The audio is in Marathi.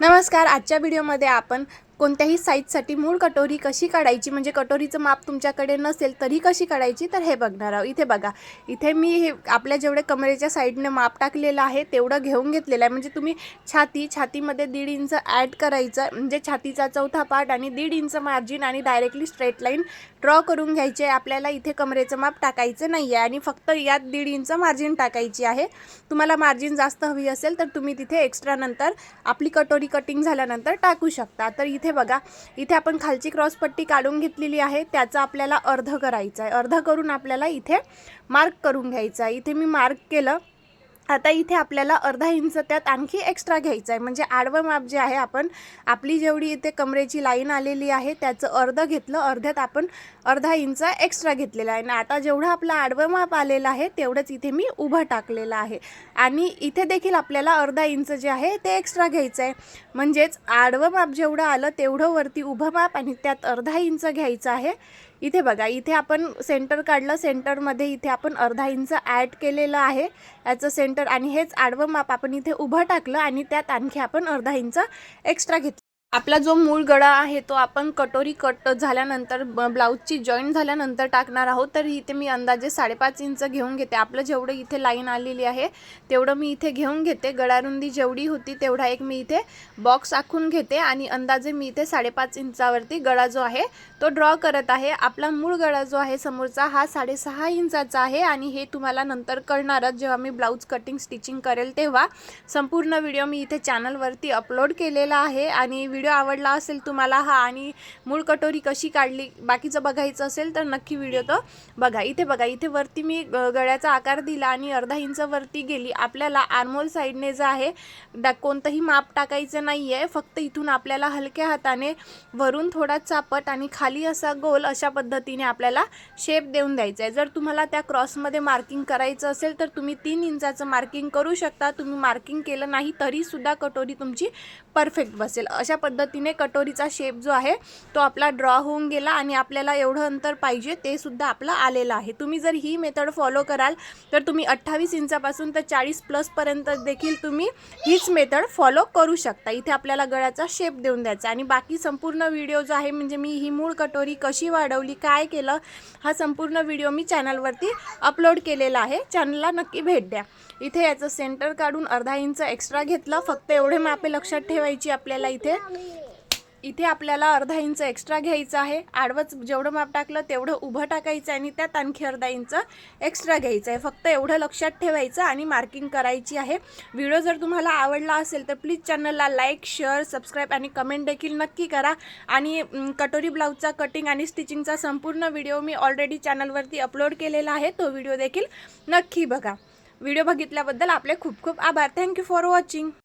नमस्कार आजच्या व्हिडिओमध्ये आपण कोणत्याही साईजसाठी मूळ कटोरी कशी काढायची? म्हणजे कटोरीचं माप तुमच्याकडे नसेल तरी कशी काढायची? तर हे बघणार आहोत. इथे बघा. इथे मी हे आपल्या जेवढे कमरेच्या साईडने माप टाकलेलं आहे तेवढं घेऊन घेतलेलं आहे. म्हणजे तुम्ही छाती छातीमध्ये दीड इंच ॲड करायचं म्हणजे छातीचा चौथा पार्ट आणि दीड इंच मार्जिन आणि डायरेक्टली स्ट्रेट लाईन ड्रॉ करून घ्यायचे आहे. आपल्याला इथे कमरेचं माप टाकायचं नाही आहे आणि फक्त यात दीड इंच मार्जिन टाकायची आहे. तुम्हाला मार्जिन जास्त हवी असेल तर तुम्ही तिथे एक्स्ट्रा नंतर आपली कटोरी कटिंग झाल्यानंतर टाकू शकता. तर इथे बघा इथे आपण खालची क्रॉसपट्टी काढून घेतलेली आहे त्याचा आपल्याला अर्ध करायचा आहे. अर्ध करून आपल्याला इथे मार्क करून घ्यायचा आहे. इथे मी मार्क केलं. आता इथे आपल्याला अर्धा इंच त्यात आणखी एक्स्ट्रा घ्यायचं आहे म्हणजे आडवं माप जे आहे आपण आपली जेवढी इथे कमरेची लाईन आलेली आहे त्याचं अर्ध घेतलं अर्ध्यात आपण अर्धा इंच एक्स्ट्रा घेतलेला आहे. आणि आता जेवढं आपलं आडवं माप आलेलं आहे तेवढंच इथे मी उभं टाकलेलं आहे. आणि इथे देखील आपल्याला अर्धा इंच जे आहे ते एक्स्ट्रा घ्यायचं आहे म्हणजेच आडवं माप जेवढं आलं तेवढं वरती उभं माप आणि त्यात अर्धा इंच घ्यायचं आहे. इथे बघा इथे आपण सेंटर काढलं सेंटरमध्ये इथे आपण अर्धा इंच ॲड केलेलं आहे. याचं सेंटर आणि हेच आडवं माप आपण इथे उभं टाकलं आणि त्यात आणखी आपण अर्धा इंच एक्स्ट्रा घेतलं. आपला जो मूळ गळा आहे तो आपण कटोरी कट झाल्यानंतर ब्लाऊजची जॉईंट झाल्यानंतर टाकणार आहोत तर इथे मी अंदाजे साडेपाच इंच घेऊन घेते. आपलं जेवढं इथे लाईन आलेली आहे तेवढं मी इथे घेऊन घेते. गळारुंदी जेवढी होती तेवढा एक मी इथे बॉक्स आखून घेते आणि अंदाजे मी इथे साडेपाच इंचावरती गळा जो आहे तो ड्रॉ करत आहे. आपला मूळ गळा जो आहे समोरचा हा साडेसहा इंचाचा आहे आणि हे तुम्हाला नंतर कळणारच. जेव्हा मी ब्लाऊज कटिंग स्टिचिंग करेल तेव्हा संपूर्ण व्हिडिओ मी इथे चॅनलवरती अपलोड केलेला आहे आणि व्हिडिओ आवडला असेल तुम्हाला हा आणि मूळ कटोरी कशी काढली बाकीचं बघायचं असेल तर नक्की व्हिडिओ तो बघा. इथे बघा इथे वरती मी ग- गळ्याचा आकार दिला आणि अर्धा इंच वरती गेली. आपल्याला आर्मोल साईडने जे आहे डा कोणतंही माप टाकायचं नाही आहे फक्त इथून आपल्याला हलक्या हाताने वरून थोडा चापट आणि खाली असा गोल अशा पद्धतीने आपल्याला शेप देऊन द्यायचा आहे. जर तुम्हाला त्या क्रॉसमध्ये मार्किंग करायचं असेल तर तुम्ही तीन इंचाचं मार्किंग करू शकता. तुम्ही मार्किंग केलं नाही तरीसुद्धा कटोरी तुमची परफेक्ट बसेल. अशा पद्धतीने कटोरीचा शेप जो आहे तो आपला ड्रॉ होऊन गेला आणि आपल्याला एवढं अंतर पाहिजे ते सुद्धा आपलं आलेलं आहे. तुम्ही जर ही मेथड फॉलो कराल तर तुम्ही अठ्ठावीस इंचापासून तर चाळीस प्लसपर्यंत देखील तुम्ही हीच मेथड फॉलो करू शकता. इथे आपल्याला गळ्याचा शेप देऊन द्यायचा आणि बाकी संपूर्ण व्हिडिओ जो आहे म्हणजे मी ही मूळ कटोरी कशी वाढवली काय केलं हा संपूर्ण व्हिडिओ मी चॅनलवरती अपलोड केलेला आहे. चॅनलला नक्की भेट द्या. इथे याचं सेंटर काढून अर्धा इंच एक्स्ट्रा घेतलं. फक्त एवढे मापे लक्षात ठेवायची आपल्याला इथे. इथे आपल्याला अर्धा इंच एक्स्ट्रा घ्यायचं आहे. आडवंच जेवढं माप टाकलं तेवढं उभं टाकायचं आहे आणि त्यात आणखी अर्धा इंच एक्स्ट्रा घ्यायचं आहे. फक्त एवढं लक्षात ठेवायचं आणि मार्किंग करायची आहे. व्हिडिओ जर तुम्हाला आवडला असेल तर प्लीज चॅनलला लाईक शेअर सबस्क्राईब आणि कमेंट देखील नक्की करा. आणि कटोरी ब्लाऊजचा कटिंग आणि स्टिचिंगचा संपूर्ण व्हिडिओ मी ऑलरेडी चॅनलवरती अपलोड केलेला आहे. तो व्हिडिओ देखील नक्की बघा. व्हिडिओ बघितल्याबद्दल आपले खूप खूप आभार. Thank you for watching